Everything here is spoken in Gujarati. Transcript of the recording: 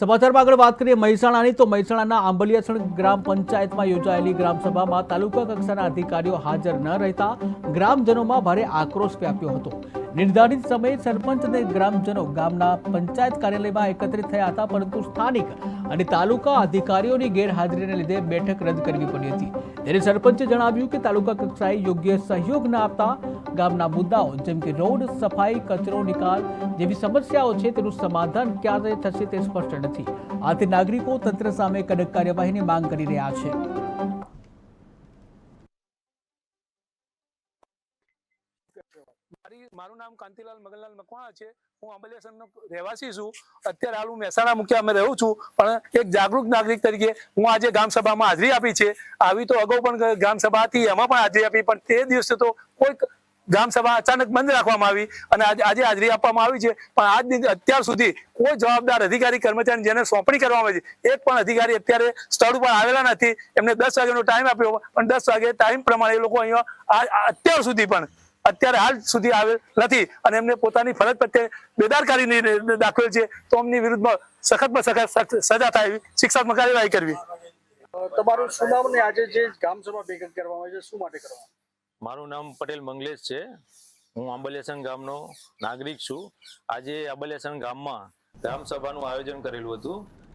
સમાચારમાં આગળ વાત કરીએ મહેસાણાની, તો મહેસાણાના આંબલિયાસણ ગ્રામ પંચાયતમાં યોજાયેલી ગ્રામસભામાં તાલુકા કક્ષાના અધિકારીઓ હાજર ન રહેતા ગ્રામજનોમાં ભારે આક્રોશ વ્યાપ્યો હતો. નિર્ધારિત સમયે સરપંચ અને ગ્રામજનો ગામના પંચાયત કાર્યાલયમાં એકત્રિત થયા હતા, પરંતુ સ્થાનિક અને તાલુકા અધિકારીઓની ગેરહાજરીને લીધે બેઠક રદ કરવી પડી હતી. ત્યારે સરપંચે જણાવ્યું કે તાલુકા કક્ષાએ યોગ્ય સહયોગ ન આપતા ગામના મુદ્દાઓ, જેમ કે રોડ, સફાઈ, કચરો નિકાલ જેવી સમસ્યાઓ છે, તેનું સમાધાન ક્યારે થશે તે સ્પષ્ટ નથી. આથી નાગરિકો તંત્ર સામે કડક કાર્યવાહીની માંગ કરી રહ્યા છે. મારું નામ કાંતિલાલ મગનલાલ મકવાણા છે. હું અંબલેસરનો રહેવાસી છું. અત્યારે હાલ હું મહેસાણા મુખ્ય અમે રહું છું, પણ એક જાગૃત નાગરિક તરીકે હું આજે ગ્રામ સભામાં હાજરી આપી છે. આવી તો અગાઉ પણ ગ્રામ સભા હતી એમાં પણ હાજરી આપી, પણ તે દિવસે તો કોઈ ગ્રામ અચાનક બંધ રાખવામાં આવી અને આજે હાજરી આપવામાં આવી છે. પણ આજ અત્યાર સુધી કોઈ જવાબદાર અધિકારી કર્મચારી જેને સોંપણી કરવામાં આવી છે, એક પણ અધિકારી અત્યારે સ્થળ ઉપર આવેલા નથી. એમને દસ વાગ્યાનો ટાઈમ આપ્યો, પણ દસ વાગે ટાઈમ પ્રમાણે એ લોકો અહીંયા અત્યાર સુધી પણ, અત્યારે હાલ સુધી આવેલ નથી અને એમને પોતાની ફરજ પ્રત્યે બેદારકારી દાખવેલ છે. તો એમની વિરુદ્ધમાં સખતમાં સખત સજા થાય એવી શિક્ષાત્મક કાર્યવાહી કરવી. તમારું શું નામ આજે જે સભા ભેગા કરવામાં આવી છે, શું માટે કરવામાં મારું નામ પટેલ મંગલેશ છે. હું આંબલિયાસણ ગામનો નાગરિક છું. આજે આંબલિયાસણ ગામમાં ગ્રામ સભાનું આયોજન કરેલું હતું.